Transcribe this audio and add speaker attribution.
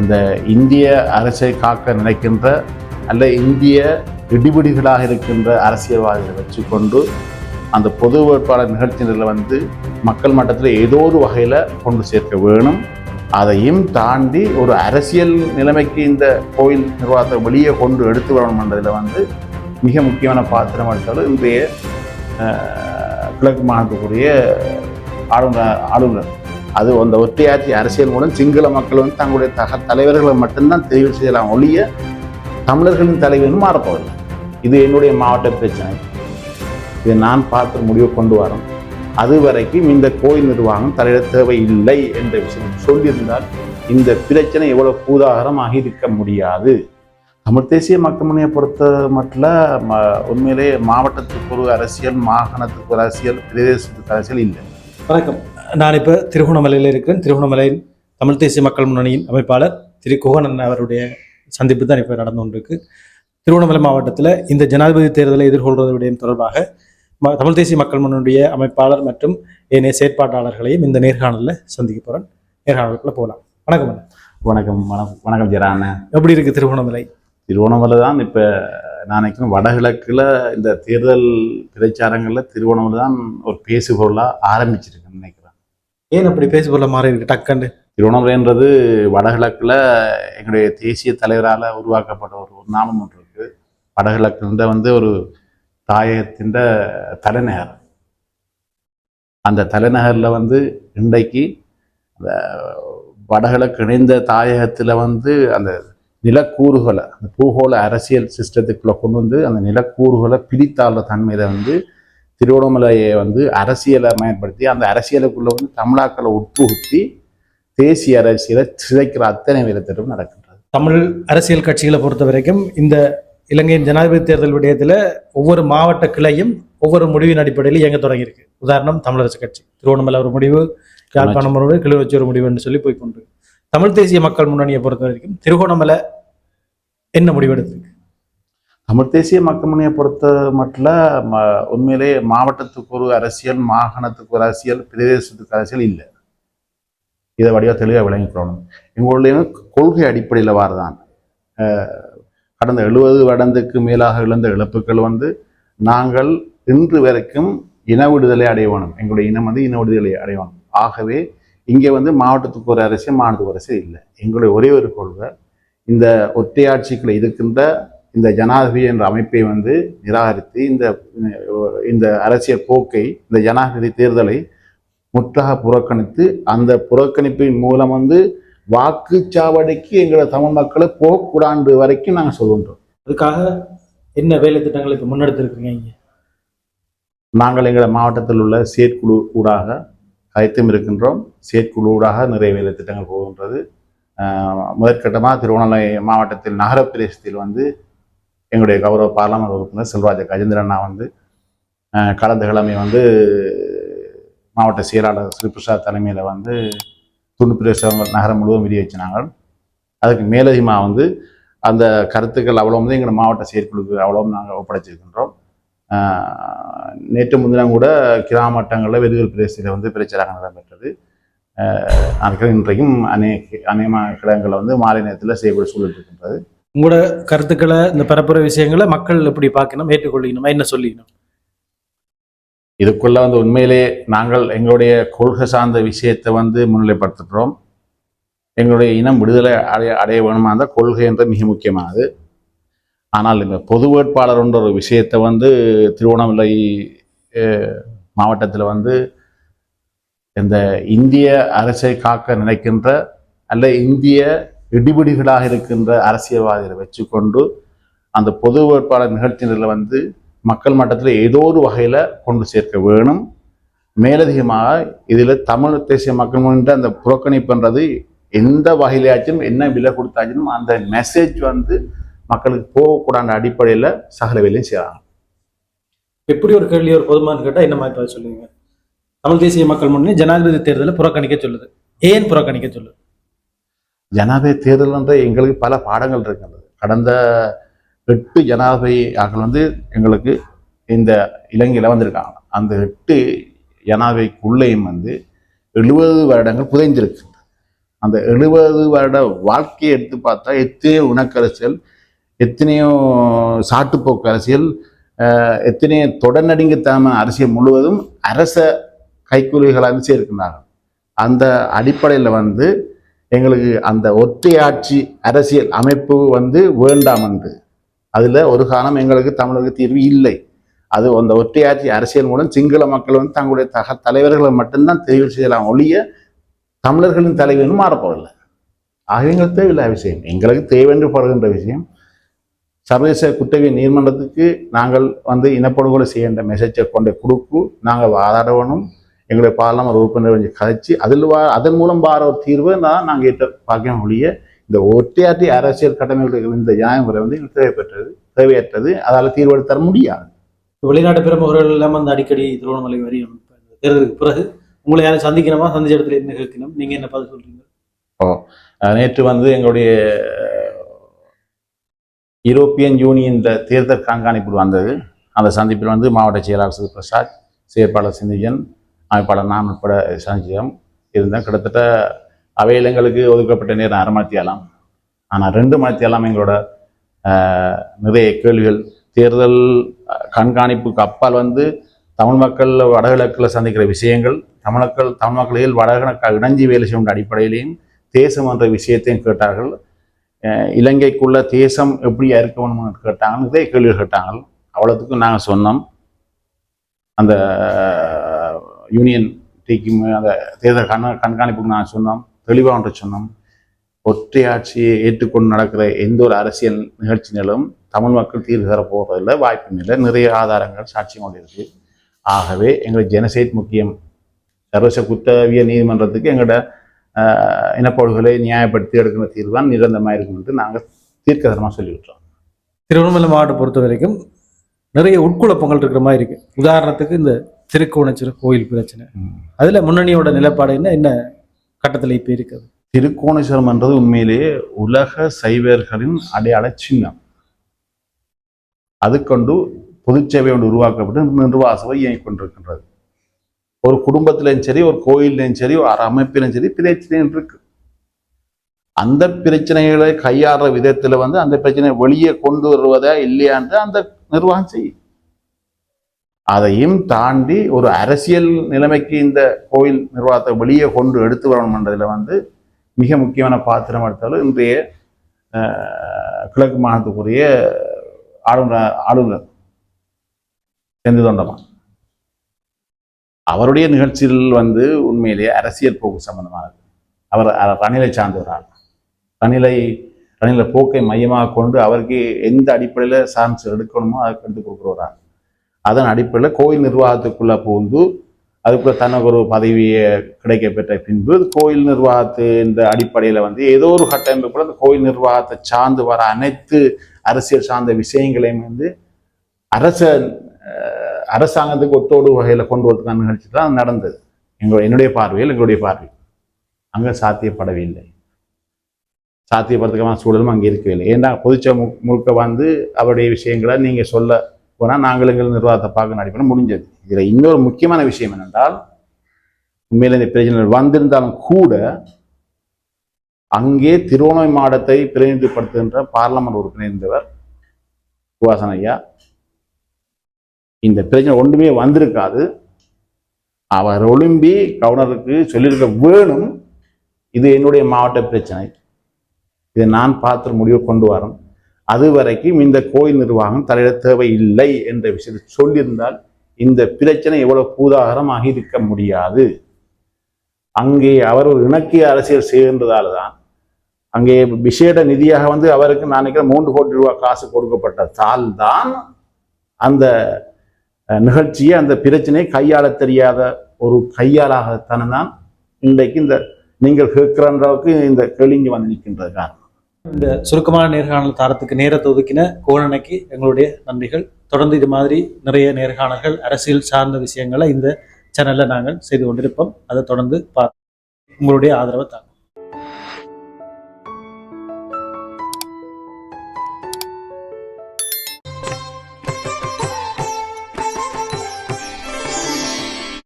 Speaker 1: இந்த இந்திய அரசை காக்க நினைக்கின்ற அல்ல இந்திய இடிபிடிகளாக இருக்கின்ற அரசியல்வாதிகளை வச்சுக்கொண்டு அந்த பொது வேட்பாளர் நிகழ்ச்சிகளில் வந்து மக்கள் மட்டத்தில் ஏதோ ஒரு வகையில் கொண்டு சேர்க்க வேணும். அதையும் தாண்டி ஒரு அரசியல் நிலைமைக்கு இந்த கோயில் நிர்வாகத்தை வெளியே கொண்டு எடுத்து வரணும்ன்றதில் வந்து மிக முக்கியமான பாத்திரம் எடுத்தாலும் இன்றைய கிழக்கு மாநிலத்துக்குரிய ஆளுநர் ஆளுநர். அது அந்த ஒத்தையாட்சி அரசியல் மூலம் சிங்கள மக்கள் வந்து தங்களுடைய தக தலைவர்களை மட்டும்தான் தெரிவு செய்யலாம் ஒழிய தமிழர்களின் தலைவரும் மாறப்போவதில்லை. இது என்னுடைய மாவட்ட பிரச்சனை. இதை நான் பார்த்து முடிவு கொண்டு வரோம். அது வரைக்கும் இந்த கோயில் நிர்வாகம் தலையிட தேவையில்லை என்ற விஷயம் சொல்லியிருந்தால் இந்த பிரச்சனை எவ்வளவு பூதாகரமாக இருக்க முடியாது. தமிழ் தேசிய மக்கள் முன்னையை பொறுத்த மட்டும் ம- உண்மையிலே மாவட்டத்துக்கு ஒரு அரசியல் மாகாணத்துக்கு ஒரு அரசியல் பிரதேசத்துக்கு அரசியல் இல்லை.
Speaker 2: வணக்கம். நான் இப்போ திருகோணமலையில் இருக்கிறேன். திருகோணமலையின் தமிழ் தேசிய மக்கள் முன்னணியின் அமைப்பாளர் திரு குகனன் அவருடைய சந்திப்பு தான் இப்போ நடந்து கொண்டிருக்கு. திருவண்ணாமலை மாவட்டத்தில் இந்த ஜனாதிபதி தேர்தலை எதிர்கொள்வது விடயம் தொடர்பாக ம- தமிழ் தேசிய மக்கள் முன்னணியுடைய அமைப்பாளர் மற்றும் ஏனைய செயற்பாட்டாளர்களையும் இந்த நேர்காணலில் சந்திக்க போகிறேன் நேர்காணலுக்குள்ள போகலாம் வணக்கம்.
Speaker 1: வணக்கம் வணக்கம் வணக்கம் ஜெரான
Speaker 2: எப்படி இருக்கு திருவண்ணாமலை
Speaker 1: திருவோணமலை தான் இப்போ நான் நினைக்கிறேன் வடகிழக்கில் இந்த தேர்தல் பிரச்சாரங்களில் திருவோணமலை தான் ஒரு பேசுபொருளாக ஆரம்பிச்சிருக்குன்னு நினைக்கிறேன்.
Speaker 2: ஏன் அப்படி பேசுபொருள மாறி இருக்கு டக்கண்டு
Speaker 1: திருவண்ணாமலைன்றது வடகிழக்கில் எங்களுடைய தேசிய தலைவரால் உருவாக்கப்பட்ட ஒரு ஒரு நாமம் ஒன்று இருக்குது வடகிழக்குன்ற வந்து ஒரு தாயகத்தின் தலைநகர். அந்த தலைநகரில் வந்து இன்றைக்கு அந்த வடகிழக்கு இணைந்த தாயகத்தில் வந்து அந்த நிலக்கூறுகளை அந்த பூகோள அரசியல் சிஸ்டத்துக்குள்ளே கொண்டு வந்து அந்த நிலக்கூறுகளை பிரித்தாள தன்மையில வந்து திருவண்ணாமலையை வந்து அரசியலை பயன்படுத்தி அந்த அரசியலுக்குள்ளே வந்து தமிழாக்களை உட்புகுத்தி தேசிய அரசியலை சிதைக்கிற அத்தனை விதத்திலும் நடக்கின்றது.
Speaker 2: தமிழ் அரசியல் கட்சிகளை பொறுத்த வரைக்கும் இந்த இலங்கையின் ஜனாதிபதி தேர்தல் விடயத்தில் ஒவ்வொரு மாவட்ட கிளையும் ஒவ்வொரு முடிவின் அடிப்படையில் இயங்க தொடங்கியிருக்கு. உதாரணம் தமிழரசு கட்சி. திருவண்ணாமலை ஒரு முடிவு யாழ்ப்பாணம் ஒரு கிளிநொச்சி ஒரு முடிவு என்று சொல்லி போய் கொண்டு தமிழ் தேசிய மக்கள் முன்னணியை பொறுத்த வரைக்கும் திருகோணமலை என்ன முடிவெடுத்து?
Speaker 1: தமிழ் தேசிய மக்கள் முனையை பொறுத்த மட்டும் ம- உண்மையிலே மாவட்டத்துக்கு ஒரு அரசியல் மாகாணத்துக்கு ஒரு அரசியல் பிரதேசத்துக்கு அரசியல் இல்லை. இதை வடிவாக தெளிவாக விளங்கிக்கணும் எங்களுடைய கொள்கை அடிப்படையில் வாரதான். கடந்த எழுபது வருடத்துக்கு மேலாக இழந்த இழப்புகள் வந்து நாங்கள் இன்று வரைக்கும் இன விடுதலை அடைய வேணும் எங்களுடைய இனம் வந்து இன விடுதலை அடையணும். ஆகவே இங்கே வந்து மாவட்டத்துக்கு ஒரு அரசியல் மாநிலத்துக்கு அரசியல் இல்லை. எங்களுடைய ஒரே ஒரு கொள்கை இந்த ஒற்றையாட்சிக்குள்ள இருக்கின்ற இந்த ஜனாதிபதி என்ற அமைப்பை வந்து நிராகரித்து இந்த இந்த அரசியல் போக்கை இந்த ஜனாதிபதி தேர்தலை முற்றாக புறக்கணித்து அந்த புறக்கணிப்பின் மூலம் வந்து வாக்குச்சாவடிக்கு எங்களை தமிழ் மக்களை போகக்கூடாது வரைக்கும் நாங்கள் சொல்கின்றோம்.
Speaker 2: அதுக்காக என்ன வேலை திட்டங்களை இப்போ முன்னெடுத்திருக்கீங்க இங்க?
Speaker 1: நாங்கள் எங்கள் மாவட்டத்தில் உள்ள செயற்குழு ஊடாக கயத்தும் இருக்கின்றோம். செயற்குழு ஊடாக நிறைய வேலை திட்டங்கள் போகின்றது. முதற்கட்டமாக திருவண்ணாமலை மாவட்டத்தில் நகர பிரதேசத்தில் வந்து எங்களுடைய கௌரவ பாராளுமன்ற உறுப்பினர் செல்வராஜ கஜேந்திரண்ணா வந்து கடந்த கிழமை வந்து மாவட்ட செயலாளர் ஸ்ரீபிரசாத் தலைமையில் வந்து துண்டு பிரதேசம் நகரம் முழுவதும் விரிவச்சினாங்க அதுக்கு மேலதிகமாக வந்து அந்த கருத்துக்கள் அவ்வளோ வந்து எங்கள் மாவட்ட செயற்குழுக்கு அவ்வளோ நாங்கள் ஒப்படைச்சிருக்கின்றோம். நேற்று முன்தினம் கூட கிராமட்டங்களில் வெதுகள் பிரதேசத்தில் வந்து பிரச்சாரங்கள் நடைபெற்றது. ஆஹ் இன்றைக்கும் அநேக அநேகமான கிடங்களை வந்து மாலை நேரத்தில் செய்யக்கூடிய சூழல் இருக்கின்றது.
Speaker 2: உங்களோட கருத்துக்களை இந்த பரப்புற விஷயங்களை மக்கள் எப்படி பார்க்கணும் ஏற்றுக்கொள்ளிக்கணும் என்ன சொல்லிக்கணும்?
Speaker 1: இதுக்குள்ள வந்து உண்மையிலே நாங்கள் எங்களுடைய கொள்கை சார்ந்த விஷயத்தை வந்து முன்னிலைப்படுத்துகிறோம். எங்களுடைய இனம் விடுதலை அடைய அடைய வேணுமா இருந்தால் கொள்கை என்ற மிக முக்கியமானது. ஆனால் இந்த பொது வேட்பாளர்ன்ற ஒரு விஷயத்தை வந்து திருவண்ணாமலை மாவட்டத்தில் வந்து இந்த இந்திய அரசை காக்க நினைக்கின்ற அல்ல இந்திய இடிபிடிகளாக இருக்கின்ற அரசியல்வாதிகளை வச்சுக்கொண்டு அந்த பொது வேட்பாளர் நிகழ்ச்சிகளில் வந்து மக்கள் மட்டத்தில் ஏதோ ஒரு வகையில் கொண்டு சேர்க்க வேணும். மேலதிகமாக இதில் தமிழ் தேசிய மக்கள் முன்னிட்டு அந்த புறக்கணிப்புன்றது எந்த வகையிலாச்சும் என்ன விலை கொடுத்தாச்சும் அந்த மெசேஜ் வந்து மக்களுக்கு போகக்கூடாத அடிப்படையில் சகல வேலையும் செய்யலாம்.
Speaker 2: எப்படி ஒரு கேள்வி ஒரு பொதுமான்னு கேட்டால் என்ன மாதிரி சொல்லுவீங்க? தமிழ் தேசிய மக்கள் முன்னணி ஜனாதிபதி தேர்தலை புறக்கணிக்க சொல்லுது. ஏன் புறக்கணிக்க சொல்லுது?
Speaker 1: ஜனாதிபதி தேர்தல் என்ற எங்களுக்கு பல பாடங்கள் இருக்கின்றது. கடந்த எட்டு ஜனாதிபதி ஆக்கள் வந்து எங்களுக்கு இந்த இலங்கையில் வந்திருக்காங்க. அந்த எட்டு ஜனாதிபதிக்குள்ளேயும் வந்து எழுபது வருடங்கள் புதைந்திருக்கு. அந்த எழுபது வருட வாழ்க்கையை எடுத்து பார்த்தா எத்தனையோ உணக்கரசியல் எத்தனையோ சாட்டுப்போக்கு அரசியல் எத்தனையோ தொடர்நடிங்கத்தனமான அரசியல் முழுவதும் அரச கைக்கூலிகளாக சேர்க்கின்றார்கள் அந்த அடிப்படையில் வந்து எங்களுக்கு அந்த ஒற்றையாட்சி அரசியல் அமைப்பு வந்து வேண்டாம் என்று. அதில் ஒரு காலம் எங்களுக்கு தமிழருக்கு தீர்வு இல்லை. அது அந்த ஒற்றையாட்சி அரசியல் மூலம் சிங்கள மக்கள் வந்து தங்களுடைய தக தலைவர்களை மட்டும்தான் தெரிவு செய்யலாம் ஒழிய தமிழர்களின் தலைவரும் மாறப்போவதில்லை. ஆக எங்களுக்கு தேவையில்லாத விஷயம். எங்களுக்கு தேவென்று படுகின்ற விஷயம். சர்வதேச குற்றவியல் நீர்மன்றத்துக்கு நாங்கள் வந்து இனப்படுகொலை செய்கின்ற மெசேஜை கொண்டு கொடுப்பு நாங்கள் வாதாடணும். எங்களுடைய பார்லமெண்ட் உறுப்பினர் கொஞ்சம் கதைச்சு அதில் வா அதன் மூலம் வார ஒரு தீர்வை தான் நாங்கள் ஏற்ற பார்க்கணும் ஒழிய இந்த ஒற்றையாற்றி அரசியல் கட்டமைப்புகள் இந்த ஜனநாயக முறை வந்து எங்களுக்கு தேவைப்பட்டது தேவையற்றது. அதால் தீர்வு தர முடியாது.
Speaker 2: வெளிநாட்டு பிரமுகர்கள் எல்லாம் வந்து அடிக்கடி திருவண்ணாமலை இந்த தேர்தலுக்கு பிறகு உங்களை யாரும் சந்திக்கணுமா? சந்திச்ச இடத்துல என்ன கேட்கணும். நீங்க என்ன பார்த்து சொல்றீங்க?
Speaker 1: அஹ் நேற்று வந்து எங்களுடைய யூரோப்பியன் யூனியன் தேர்தல் கண்காணிப்பு வந்தது. அந்த சந்திப்பில் வந்து மாவட்ட செயலாளர் பிரசாத் செயற்பாளர் சிந்திஜன் அமைப்பாளர் நான் உட்பட சந்திச்சம் இருந்தால் கிட்டத்தட்ட அவையில் எங்களுக்கு ஒதுக்கப்பட்ட நேரம் அரை மணித்தியாலாம் ஆனால் ரெண்டு மணித்தியாலாம் எங்களோட நிறைய கேள்விகள். தேர்தல் கண்காணிப்புக்கு அப்பால் வந்து தமிழ் மக்கள் வடகிழக்கில் சந்திக்கிற விஷயங்கள் தமிழ் மக்கள் தமிழ் மக்களில் வடகிழக்கு இணைஞ்சி வேலை செய்யும் அடிப்படையிலையும் தேசம் என்ற விஷயத்தையும் கேட்டார்கள். இலங்கைக்குள்ள தேசம் எப்படி இருக்கணும்னு கேட்டாங்க. இதே கேள்வி கேட்டாங்க அவ்வளோத்துக்கும் நாங்கள் சொன்னோம். அந்த யூனியன் டீக்கும் அந்த தேர்தல் கண் கண்காணிப்புக்கு நான் சொன்னோம் தெளிவாக ஒன்று சொன்னோம். ஒற்றையாட்சியை ஏற்றுக்கொண்டு நடக்கிற எந்த ஒரு அரசியல் நிகழ்ச்சியினாலும் தமிழ் மக்கள் தீர்வு தர போகிறதில்ல வாய்ப்பு இல்லை. நிறைய ஆதாரங்கள் சாட்சியம் கொண்டு ஆகவே எங்களுக்கு ஜெனசைட் முக்கியம். சர்வச குற்றவியல் நீதிமன்றத்துக்கு எங்களோட ஆஹ், நியாயப்படுத்தி எடுக்கிற தீர்வு தான் நிரந்தரமாக இருக்கும்னு நாங்கள் தீர்க்கதரமாக சொல்லிவிட்டோம்.
Speaker 2: திருவண்ணாமலை மாவட்டம் பொறுத்த வரைக்கும் நிறைய உட்குழப்பங்கள் இருக்கிற மாதிரி இருக்குது உதாரணத்துக்கு இந்த திருக்கோணச்சிறு கோயில் பிரச்சனை. அதுல முன்னணியோட நிலைப்பாடு என்ன? என்ன கட்டத்துல இப்ப இருக்குது?
Speaker 1: திருக்கோணேஸ்வரம் என்றது உண்மையிலேயே உலக சைவர்களின் அடையாள சின்னம். அது கொண்டு பொதுச்சேவை ஒன்று உருவாக்கப்பட்டு நிர்வாக சபை இயங்கிக் கொண்டிருக்கின்றது. ஒரு குடும்பத்திலையும் சரி ஒரு கோயிலையும் சரி ஒரு அமைப்பிலும் சரி பிரச்சனை இருக்கு. அந்த பிரச்சனைகளை கையாளுற விதத்துல வந்து அந்த பிரச்சனையை வெளியே கொண்டு வருவதா இல்லையான்ற அந்த நிர்வாகம் செய்யும். அதையும் தாண்டி ஒரு அரசியல் நிலைமைக்கு இந்த கோயில் நிர்வாகத்தை வெளியே கொண்டு எடுத்து வரணும்ன்றதுல வந்து மிக முக்கியமான பாத்திரம் எடுத்தாலும் இன்றைய அஹ், கிழக்கு மாகாணத்துக்குரிய ஆளுநர் ஆளுநர் செந்து தொண்டமான். அவருடைய நிகழ்ச்சியில் வந்து உண்மையிலேயே அரசியல் போக்கு சம்பந்தமானது. அவர் ரணிலை சார்ந்தவரால் ரணிலை ரணில போக்கை மையமாக கொண்டு அவருக்கு எந்த அடிப்படையில் சான்ஸ் எடுக்கணுமோ அதை எடுத்து கொடுக்குறவரால் அதன் அடிப்படையில் கோயில் நிர்வாகத்துக்குள்ள புகுந்து அதுக்குள்ள தனக்கு ஒரு பதவியை கிடைக்க பெற்ற பின்பு கோயில் நிர்வாகத்து இந்த அடிப்படையில் வந்து ஏதோ ஒரு கட்டமைப்புக்குள்ள அந்த கோயில் நிர்வாகத்தை சார்ந்து வர அனைத்து அரசியல் சார்ந்த விஷயங்களையும் வந்து அரச அரசாங்கத்துக்கு ஒத்தோடு வகையில் கொண்டு வரதுக்கான நிகழ்ச்சி தான் நடந்தது. எங்களுடைய என்னுடைய பார்வையில் எங்களுடைய பார்வை அங்கே சாத்தியப்படவில்லை. சாத்தியப்படுறதுக்கான சூழலும் அங்கே இருக்கவில்லை. ஏன்னா பொதுச்ச மு முழுக்க வந்து அவருடைய விஷயங்களை நீங்கள் சொல்ல போனால் நாங்கள் எங்கள் நிர்வாகத்தை பார்க்க நடைபெற முடிஞ்சது. இதில் இன்னொரு முக்கியமான விஷயம் என்னென்றால் உண்மையில் இந்த பிரச்சனைகள் வந்திருந்தாலும் கூட அங்கே திருவோணமை மாவட்டத்தை பிரதிநிதிப்படுத்துகின்ற பார்லமெண்ட் உறுப்பினர் இருந்தவர் சுவாசன் ஐயா. இந்த பிரச்சனை ஒன்றுமே வந்திருக்காது. அவர் ஒழும்பி கவர்னருக்கு சொல்லியிருக்க வேணும் இது என்னுடைய மாவட்ட பிரச்சனை. இதை நான் பார்த்து முடிவு கொண்டு வரேன் அது வரைக்கும் இந்த கோயில் நிர்வாகம் தலையிட தேவையில்லை என்ற விஷயத்தை சொல்லியிருந்தால் இந்த பிரச்சனை எவ்வளவு பூதாகரமாக இருக்க முடியாது. அங்கே அவர் ஒரு இணக்கிய அரசியல் சேர்ந்ததால் தான் அங்கே விசேட நிதியாக வந்து அவருக்கு நான் நினைக்கிறேன் மூன்று கோடி ரூபாய் காசு கொடுக்கப்பட்டதால் தான் அந்த நிகழ்ச்சியை அந்த பிரச்சனையை கையாள தெரியாத ஒரு கையாளாகத்தானே தான் இன்றைக்கு இந்த நீங்கள் கேட்கிற அளவுக்கு இந்த கேள்வி வந்து நிற்கின்றது காரணம்.
Speaker 2: இந்த சுருக்கமான நேர்காணல் தாரத்துக்கு நேரத்தை ஒதுக்கின கோணனைக்கு எங்களுடைய நன்றிகள். தொடர்ந்து இது மாதிரி நிறைய நேர்காணல்கள் அரசியல் சார்ந்த விஷயங்களை இந்த சேனலில் நாங்கள் செய்து கொண்டிருப்போம். அதை தொடர்ந்து பார்த்து உங்களுடைய ஆதரவை தாங்க